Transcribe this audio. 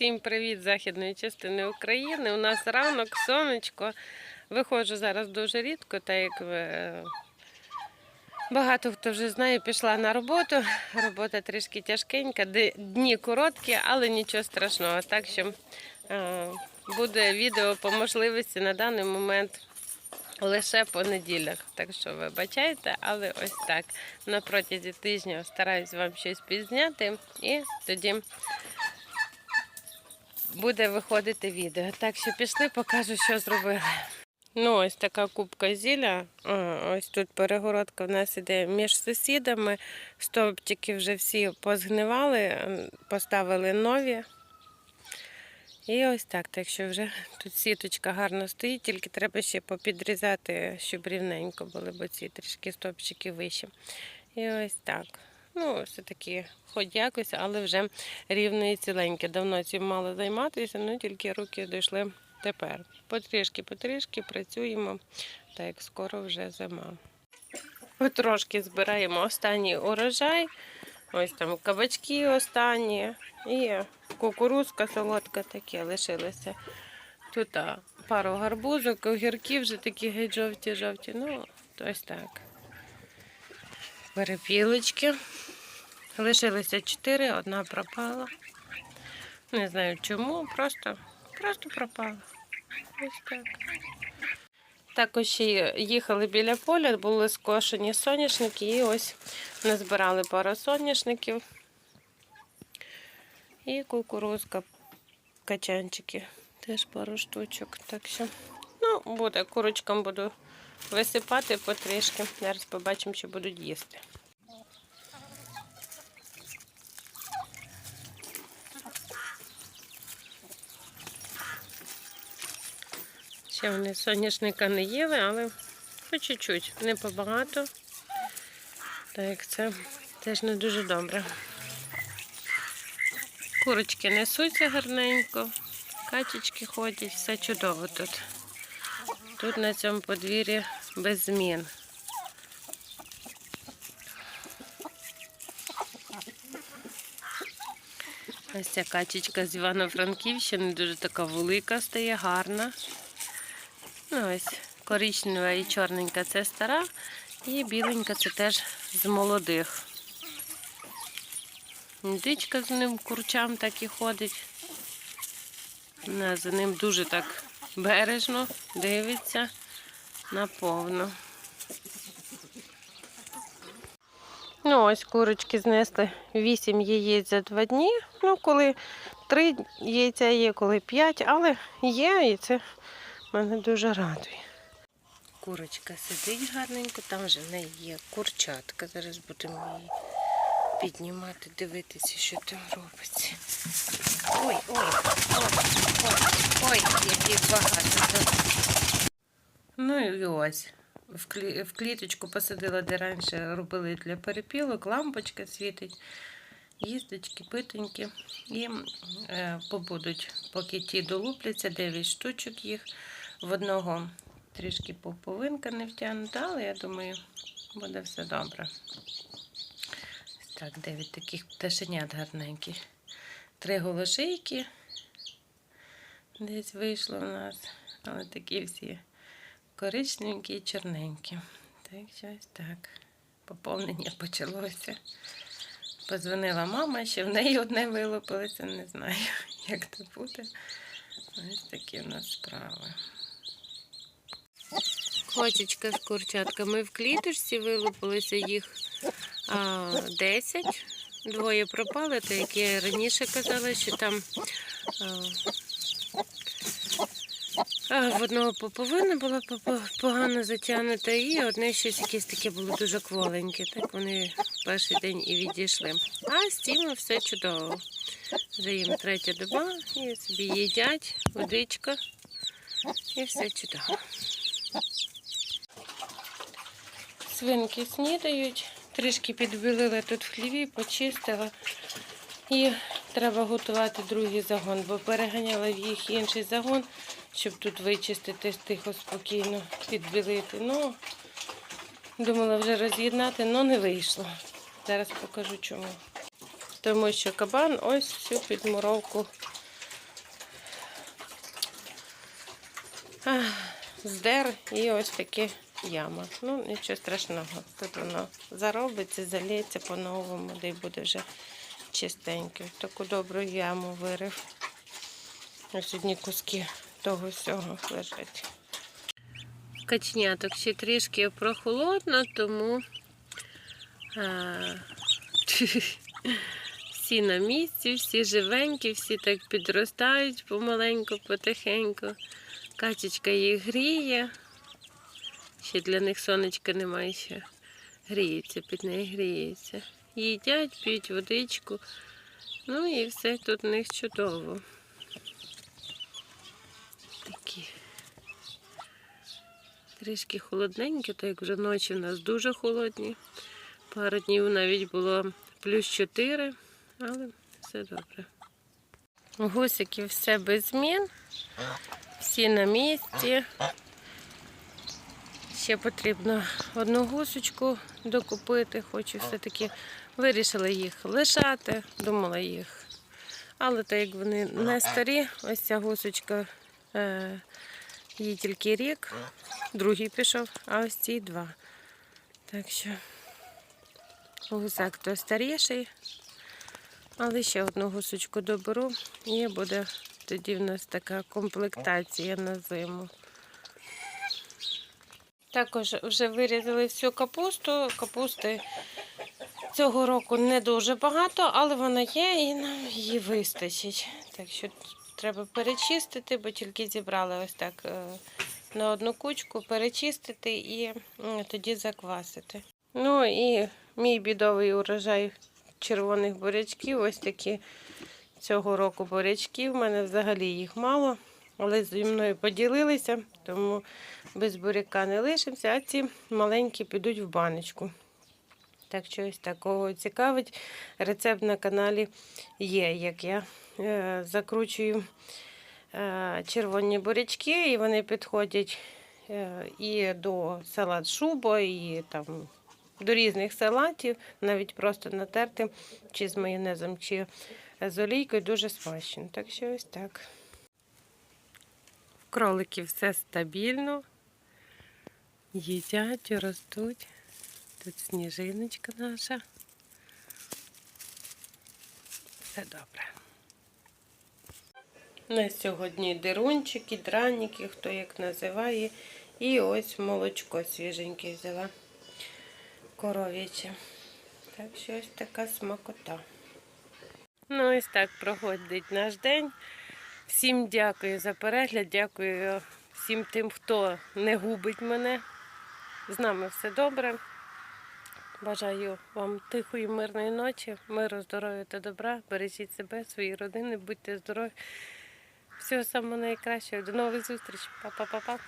Всім привіт західної частини України. У нас ранок, сонечко. Виходжу зараз дуже рідко, так як е, багато хто вже знає, пішла на роботу. Робота трішки тяжкенька, дні короткі, але нічого страшного. Так що е, буде відео по можливості на даний момент. Лише по неділях, так що вибачайте, але ось так. На протязі тижня стараюсь вам щось підзняти і тоді буде виходити відео. Так що пішли, покажу, що зробили. Ну, ось така кубка зілля. Ось тут перегородка в нас іде між сусідами. Стовпчики вже всі позгнивали, поставили нові. І ось так, так що вже тут сіточка гарно стоїть, тільки треба ще попідрізати, щоб рівненько були, бо ці трішки стовпчики вищі. І ось так. Ну, все-таки хоч якось, але вже рівне і ціленьке. Давно цим мало займатися, ну тільки руки дійшли тепер. Потрішки, потрішки працюємо, так як скоро вже зима. Потрошки збираємо останній урожай. Ось там кабачки останні і кукурузка солодка таке лишилося. Тут пару гарбузок, огірки вже такі геть жовті-жовті. Ну, ось так. Перепілочки. Лишилося чотири, одна пропала. Не знаю чому, просто, просто пропала. Ось так. Також їхали біля поля, були скошені соняшники, і ось назбирали пару соняшників. І кукурузка, качанчики. Теж пару штучок. Так що, ну, буде, курочкам буду висипати потрішки. Зараз побачимо, що будуть їсти. Ще вони соняшника не їли, але по чуть-чуть, не побагато. Так як це теж не дуже добре. Курочки несуться гарненько, качечки ходять, все чудово тут. Тут на цьому подвір'ї без змін. Ось ця качечка з Івано-Франківщини дуже така велика стає, гарна. Ну, ось коричнева і чорненька це стара, і біленька це теж з молодих. Індичка з ним курчам так і ходить. За ним дуже так бережно дивиться наповно. Ну, ось курочки знесли 8 яєць за 2 дні. Ну, коли 3 яйця є, коли 5, але є, і це мене дуже радує. Курочка сидить гарненько, там вже в неї є курчатка. Зараз будемо її піднімати, дивитися, що там робиться. Ой, ой, ой, ой, ой, яких багато. Ну і ось. В, в кліточку посадила, де раніше робили для перепілок, лампочка світить, їздочки, питоньки. І е, побудуть, поки ті долупляться, 9 штучок їх. В одного трішки поповинка не втягнута, але я думаю, буде все добре. Так, 9 таких пташенят гарненьких. Три голошейки десь вийшло в нас, але такі всі коричневенькі і чорненькі. Так, що ось так. Поповнення почалося. Позвонила мама, ще в неї одне вилупилося, не знаю, як це буде. Ось такі в нас справи. Кочечка з курчатками в кліточці вилупилося їх 10. Двоє пропали, то як я раніше казала, що там в одного поповина була погано затягнута, і одне щось якесь таке було дуже кволеньке. Так вони в перший день і відійшли. А з тіма все чудово. Вже їм третя доба, і собі їдять, водичка, і все чудово. Свинки снідають, Трішки підбілила тут в хліві, почистила. І треба готувати другий загон, бо переганяла в їх інший загон, щоб тут вичистити, тихо, спокійно, підбілити. Ну, Думала вже роз'єднати, але не вийшло. Зараз покажу чому. Тому що кабан ось всю підмуровку здер і ось таке яма. Ну, нічого страшного. Тут воно заробиться, заліється по-новому, де буде вже чистеньке. Таку добру яму вирив. Ось одні куски того всього лежать. Качняток ще трішки прохолодно, тому всі на місці, всі живенькі, всі так підростають помаленьку, потихеньку. Качечка їх гріє. Ще для них сонечка немає ще. Гріється, під неї гріється. Їдять, п'ють водичку. Ну і все тут у них чудово. Такі. Трішки холодненькі, так як вже ночі у нас дуже холодні. Пару днів навіть було плюс 4, але все добре. Гусики все без змін. Всі на місці. Ще потрібно одну гусочку докупити. Хочу все-таки вирішила їх лишати, думала їх. Але так як вони не старі, ось ця гусочка е, їй тільки рік, другий пішов, а ось ці два. Так що гусак то старіший, але ще одну гусочку доберу і буде тоді в нас така комплектація на зиму. Також вже вирізали всю капусту. Капусти цього року не дуже багато, але вона є і нам її вистачить. Так що треба перечистити, бо тільки зібрали ось так е, на одну кучку, перечистити і тоді заквасити. Ну і мій бідовий урожай червоних бурячків, ось такі цього року бурячки. У мене взагалі їх мало, але зі мною поділилися, тому без буряка не лишимося, а ці маленькі підуть в баночку. Так що ось такого цікавить. Рецепт на каналі є, як я е, закручую е, червоні бурячки, і вони підходять е, і до салат шуба, і там до різних салатів, навіть просто натерти чи з майонезом, чи з олійкою дуже смачно. Так що ось так. В кроликів все стабільно. Їдять, ростуть. Тут сніжиночка наша. Все добре. На сьогодні дирунчики, драники, хто як називає. І ось молочко свіженьке взяла коров'яче. Так що ось така смакота. Ну, ось так проходить наш день. Всім дякую за перегляд, дякую всім тим, хто не губить мене. З нами все добре. Бажаю вам тихої, мирної ночі, миру, здоров'я та добра. Бережіть себе, свої родини, будьте здорові. Всього самого найкращого. До нових зустрічей. Па-па-па-па.